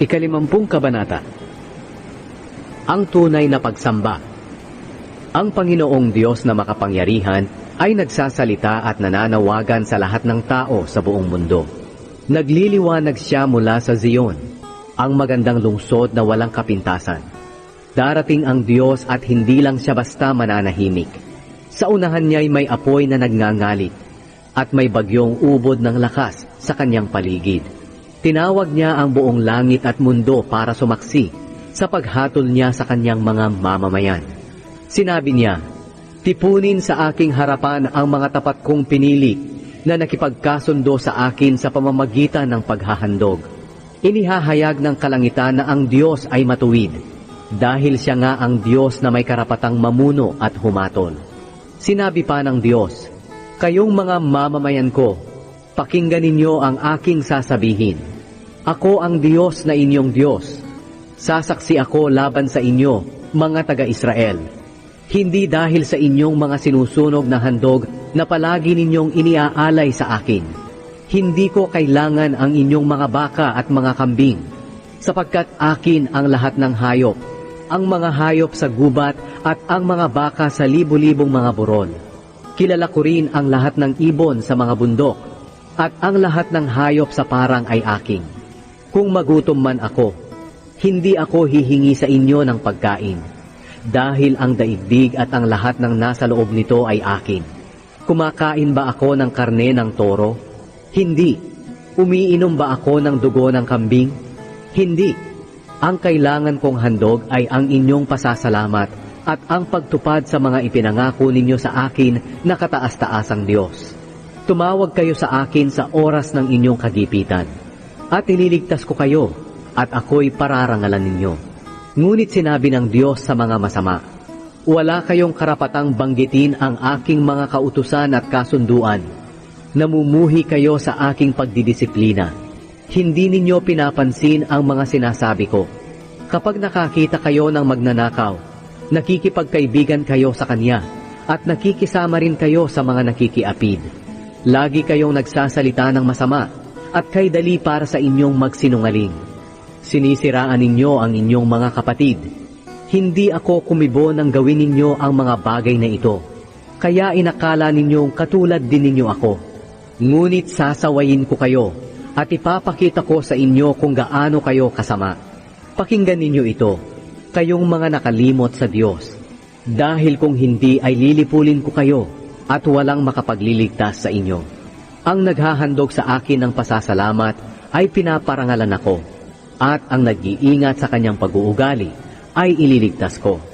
Ikalimampung kabanata Ang tunay na pagsamba Ang Panginoong Diyos na makapangyarihan ay nagsasalita at nananawagan sa lahat ng tao sa buong mundo. Nagliliwanag siya mula sa Zion, ang magandang lungsod na walang kapintasan. Darating ang Diyos at hindi lang siya basta mananahimik. Sa unahan niya'y may apoy na nagngangalit at may bagyong ubod ng lakas sa kanyang paligid. Tinawag niya ang buong langit at mundo para sumaksi sa paghatol niya sa kanyang mga mamamayan. Sinabi niya, Tipunin sa aking harapan ang mga tapat kong pinili na nakipagkasundo sa akin sa pamamagitan ng paghahandog. Inihahayag ng kalangitan na ang Diyos ay matuwid dahil siya nga ang Diyos na may karapatang mamuno at humatol. Sinabi pa ng Diyos, Kayong mga mamamayan ko, pakinggan ninyo ang aking sasabihin. Ako ang Diyos na inyong Diyos. Sasaksi ako laban sa inyo, mga taga-Israel. Hindi dahil sa inyong mga sinusunog na handog na palagi ninyong iniaalay sa akin. Hindi ko kailangan ang inyong mga baka at mga kambing, sapagkat akin ang lahat ng hayop, ang mga hayop sa gubat at ang mga baka sa libo-libong mga buron. Kilala ko rin ang lahat ng ibon sa mga bundok, at ang lahat ng hayop sa parang ay aking. Kung magutom man ako, hindi ako hihingi sa inyo ng pagkain dahil ang daigdig at ang lahat ng nasa loob nito ay akin. Kumakain ba ako ng karne ng toro? Hindi. Umiinom ba ako ng dugo ng kambing? Hindi. Ang kailangan kong handog ay ang inyong pasasalamat at ang pagtupad sa mga ipinangako ninyo sa akin na kataas-taasang Diyos. Tumawag kayo sa akin sa oras ng inyong kagipitan, at ililigtas ko kayo, at ako'y pararangalan ninyo. Ngunit sinabi ng Diyos sa mga masama, Wala kayong karapatang banggitin ang aking mga kautusan at kasunduan. Namumuhi kayo sa aking pagdidisiplina. Hindi ninyo pinapansin ang mga sinasabi ko. Kapag nakakita kayo ng magnanakaw, nakikipagkaibigan kayo sa kanya, at nakikisama rin kayo sa mga nakikiapid. Lagi kayong nagsasalita ng masama, at kay dali para sa inyong magsinungaling. Sinisiraan ninyo ang inyong mga kapatid. Hindi ako kumibo ng gawin ninyo ang mga bagay na ito. Kaya inakala ninyong katulad din ninyo ako. Ngunit sasawayin ko kayo at ipapakita ko sa inyo kung gaano kayo kasama. Pakinggan ninyo ito, kayong mga nakalimot sa Diyos. Dahil kung hindi ay lilipulin ko kayo at walang makapagliligtas sa inyo. Ang naghahandog sa akin ng pasasalamat ay pinaparangalan ako at ang nag-iingat sa kanyang pag-uugali ay ililigtas ko.